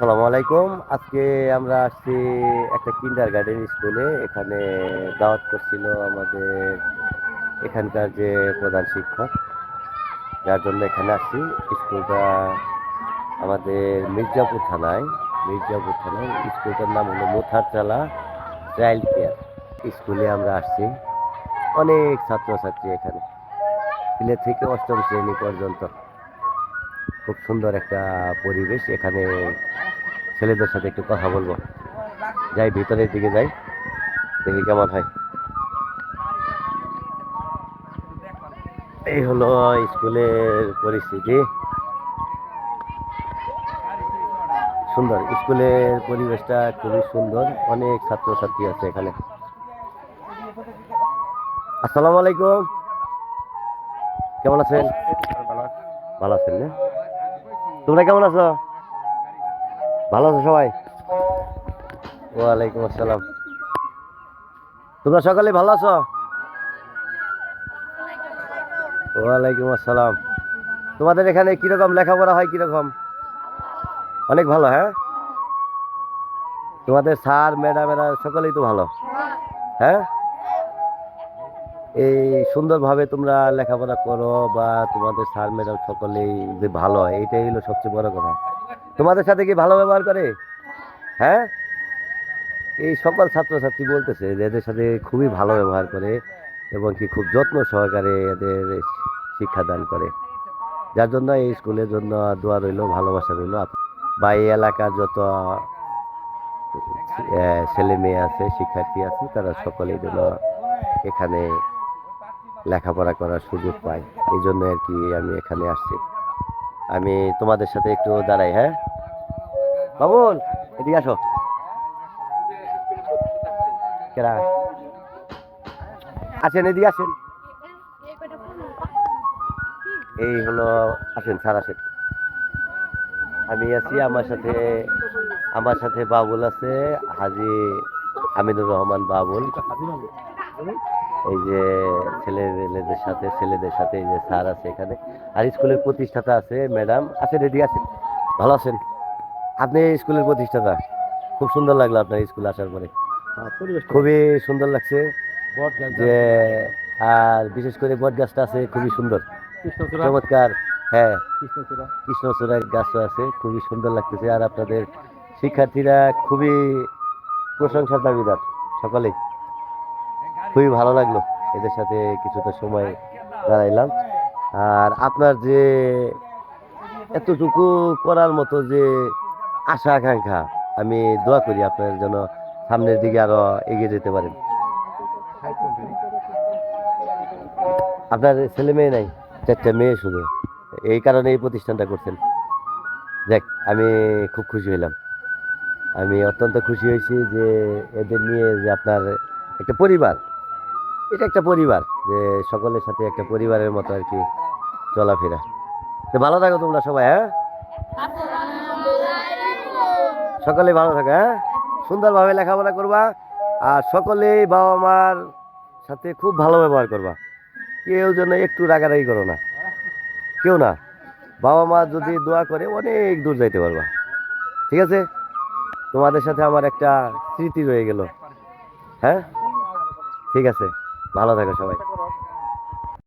আসসালামু আলাইকুম। আজকে আমরা আসছি একটা কিন্ডার গার্ডেন স্কুলে এখানে দাওয়াত করছিল আমাদের এখানকার যে প্রধান শিক্ষক। যার জন্য এখানে আসছি। স্কুলটা আমাদের মির্জাপুর থানায়। মির্জাপুর থানায়। স্কুলটার নাম হলো মোথারচালা চাইল্ড কেয়ার। স্কুলে আমরা আসছি। অনেক ছাত্রছাত্রী এখানে। তিলে থেকে অষ্টম শ্রেণি পর্যন্ত। খুব সুন্দর একটা পরিবেশ এখানে ছেলেদের সাথে একটু কথা বলব। যাই ভিতরের দিকে যাই। দেখি কেমন হয়। এই হলো স্কুলের পরিস্থিতি। সুন্দর স্কুলের পরিবেশটা খুবই সুন্দর। অনেক ছাত্রছাত্রী আছে এখানে। আসসালামু আলাইকুম। কেমন আছেন? ভালো আছেন না? তোমরা কেমন আছো? ভালো আছো সবাই? ওয়ালাইকুম আসসালাম। তোমরা সকালে ভালো আছো? ওয়ালাইকুম আসসালাম। তোমাদের এখানে কীরকম লেখাপড়া হয় কীরকম? অনেক ভালো হ্যাঁ? তোমাদের স্যার ম্যাডামেরা সকলেই তো ভালো হ্যাঁ? এই সুন্দরভাবে তোমরা লেখাপড়া করো বা তোমাদের স্যার, ম্যাডাম সকলেই যে ভালো হয় এটাই হলো সবচেয়ে বড় কথা। তোমাদের সাথে কি ভালো ব্যবহার করে? হ্যাঁ? এই সকল ছাত্রছাত্রী বলতেছে যে এদের সাথে খুবই ভালো ব্যবহার করে এবং কি খুব যত্ন সহকারে এদের শিক্ষাদান করে। যার জন্য এই স্কুলের জন্য দোয়া রইল, ভালোবাসা রইল। বা এই এলাকার যত ছেলে মেয়ে আছে, শিক্ষার্থী আছে, তারা সকলেই যেন এখানে লেখাপড়া করার সুযোগ পায়। এই জন্য আর কি আমি এখানে আসছি। আমি তোমাদের সাথে একটু দাঁড়াই হ্যাঁ? বাবুল, এদিকে আসো। কেরা? আসেন, এদিকে আসেন। এই হলো, আসেন, স্যার, আসেন। আমি আছি আমার সাথে আমার সাথে বাবুল আছে, হাজি আমিনুর রহমান বাবুল। এই যে ছেলে মেয়েদের সাথে, ছেলেদের সাথে এই যে স্যার আছে এখানে। আর স্কুলের প্রতিষ্ঠাতা আছে, ম্যাডাম। আছেন এদিকে আছেন ভালো আছেন? আপনি স্কুলের প্রতিষ্ঠাতা। খুব সুন্দর লাগল আপনার স্কুলে আসার পরে। খুবই সুন্দর লাগছে যে আর বিশেষ করে বট গাছটা আছে খুবই সুন্দর। চমৎকার হ্যাঁ। কৃষ্ণচূড়া। গাছও আছে খুবই সুন্দর লাগতেছে। আর আপনাদের শিক্ষার্থীরা খুবই প্রশংসার দাবিদার সকলেই। খুবই ভালো লাগল এদের সাথে কিছুটা সময় দাঁড়াইলাম। আর আপনার যে এতটুকু করার মতো যে আশা আকাঙ্ক্ষা। আমি দোয়া করি আপনার জন্য সামনের দিকে আরও এগিয়ে যেতে পারেন। আপনার ছেলে মেয়ে নাই, চারটা মেয়ে শুধু। এই কারণে এই প্রতিষ্ঠানটা করছেন। দেখ আমি খুব খুশি হইলাম। আমি অত্যন্ত খুশি হয়েছি যে এদের নিয়ে যে আপনার একটা পরিবার। এটা একটা পরিবার, যে সকলের সাথে একটা পরিবারের মতো আর কি চলাফেরা। তো ভালো থাকো তোমরা সবাই হ্যাঁ? সকলে ভালো থাকো হ্যাঁ? সুন্দরভাবে লেখাপড়া করবা আর সকলেই বাবা মার সাথে খুব ভালো ব্যবহার করবা। কেউ যেন একটু রাগারাগি করো না। কেউ না। বাবা মা যদি দোয়া করে, অনেক দূর যাইতে পারবা। ঠিক আছে? তোমাদের সাথে আমার একটা স্মৃতি রয়ে গেল। হ্যাঁ? ঠিক আছে। ভালো থাকো সবাই।